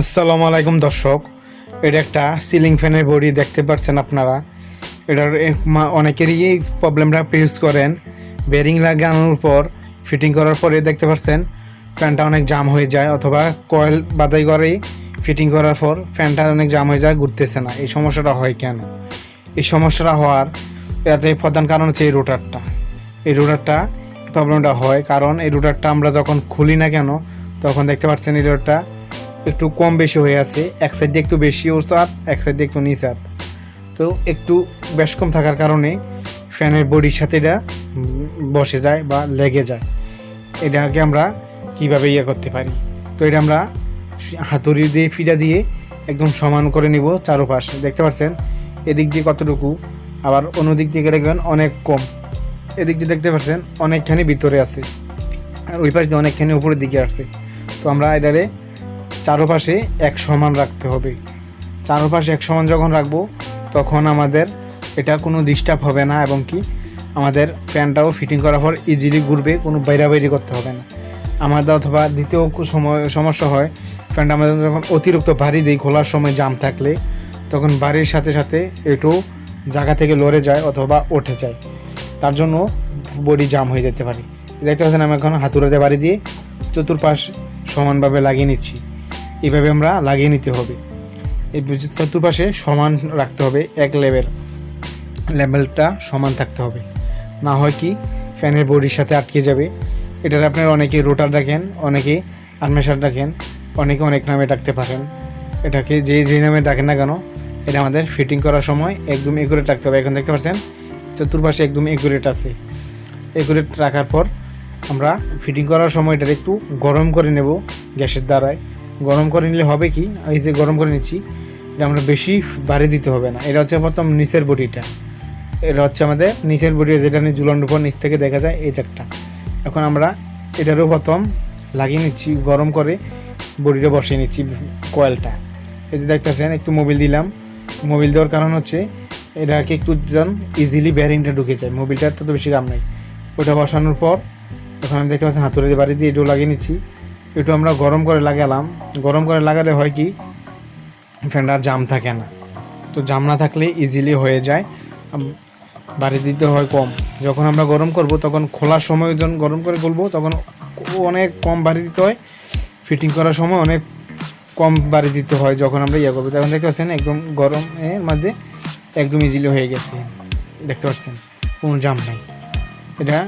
আসসালামু আলাইকুম, দর্শক। এটা একটা সিলিং ফ্যানের বডি দেখতে পাচ্ছেন আপনারা। এটার অনেকেরই প্রবলেমটা ফেস করেন। বেরিং লাগানোর পর ফিটিং করার পরে দেখতে পাচ্ছেন ফ্যানটা অনেক জাম হয়ে যায় অথবা কয়েল বাদাই করে ফিটিং করার পর ফ্যানটা অনেক জাম হয়ে যায়, ঘুরতেছে না। এই সমস্যাটা হয় কেন? এই সমস্যাটা হওয়ার এতে প্রধান কারণ হচ্ছে এই রোটারটা। এই রোটারটা প্রবলেমটা হয় কারণ এই রোটারটা আমরা যখন খুলি না কেন, তখন দেখতে পাচ্ছেন এই রোটারটা একটু কম বেশি হয়ে আছে, এক সাইড একটু বেশি ওসাত এক সাইড একটু নিচাত তো একটু বেশ কম থাকার কারণে ফ্যানের বডির সাথে এটা বসে যায় বা লেগে যায়। এটাকে আমরা কীভাবে ইয়ে করতে পারি? তো এটা আমরা হাতুড়ি দিয়ে ফিটা দিয়ে একদম সমান করে নিব চারোপাশ। দেখতে পাচ্ছেন? এদিক দিয়ে কতটুকু? আবার অন্য দিক থেকে দেখবেন অনেক কম। এদিক দিয়ে দেখতে পাচ্ছেন, অনেকখানি ভিতরে আছে। আর ওই পাশ দিয়ে অনেকখানি উপরের দিকে আসছে। তো আমরা এটারে চারোপাশে এক সমান রাখতে হবে। চারোপাশে এক সমান যখন রাখব, তখন আমাদের এটা কোনো ডিস্টার্ব হবে না এবং কি আমাদের ফ্যানটাও ফিটিং করার পর ইজিলি ঘুরবে, কোনো বাইরাবাইরি করতে হবে না। আমাদের অথবা দ্বিতীয় সময় সমস্যা হয় ফ্যানটা আমাদের যখন অতিরিক্ত ভারী দিই খোলার সময় জাম থাকলে, তখন বাড়ির সাথে সাথে একটু জায়গা থেকে লড়ে যায় অথবা ওঠে যায়। তার জন্য বডি জাম হয়ে যেতে পারে। দেখতে পাচ্ছেন, আমি এখন হাতুড়াতে বাড়ি দিয়ে চতুর্পাশ সমানভাবে লাগিয়ে নিচ্ছি। এইভাবে আমরা লাগিয়ে নিতে হবে। এই চতুর্পাশে সমান রাখতে হবে, এক লেভেল, লেভেলটা সমান থাকতে হবে। না হয় কি, ফ্যানের বডির সাথে আটকে যাবে। এটার আপনার অনেকে রোটার ডাকেন অনেকে আর্মেশার ডাকেন অনেকে অনেক নামে ডাকতে পারেন। এটাকে যে যে নামে ডাকেন না কেন, এটা আমাদের ফিটিং করার সময় একদম একুরেট রাখতে হবে। এখন দেখতে পাচ্ছেন, চতুর্পাশে একদম একুরেট আছে। একুরেট রাখার পর আমরা ফিটিং করার সময় এটা একটু গরম করে নেব গ্যাসের দ্বারায়। গরম করে নিলে হবে কি? এই যে গরম করে নিচ্ছি, এটা আমরা বেশি বাড়ি দিতে হবে না। এটা হচ্ছে প্রথম নিচের বডিটা এটা হচ্ছে আমাদের নিচের বডি যেটা নিয়ে ঝুলন উপর নিচ থেকে দেখা যায়, এই চারটা। এখন আমরা এটারও প্রথম লাগিয়ে নিচ্ছি, গরম করে বডিটা বসিয়ে নিচ্ছি কয়েলটা। এই যে দেখতেছেন, একটু মোবিল দিলাম। মোবিল দেওয়ার কারণ হচ্ছে, এটাকে একটু যেন ইজিলি ব্যারিংটা ঢুকে যায়। মোবিলটার তো বেশি কাম নেই। ওটা বসানোর পর, এখন আমি দেখতে পাচ্ছি হাতুড়ি বাড়ি দিয়ে এটাও লাগিয়ে নিচ্ছি। একটু আমরা গরম করে লাগালাম। গরম করে লাগালে হয় কি? ফ্যানটা জাম থাকে না। তো জাম না থাকলে ইজিলি হয়ে যায়। বাড়ি দিতে হয় কম। যখন আমরা গরম করব, তখন খোলার সময় যখন গরম করে খুলবো তখন অনেক কম বাড়ি দিতে হয়। ফিটিং করার সময় অনেক কম বাড়ি দিতে হয় যখন আমরা ইয়ে করব। তখন দেখতে পাচ্ছেন, একদম গরম এর মধ্যে একদম ইজিলি হয়ে গেছে। দেখতে পাচ্ছেন, কোনো জাম নাই। এটা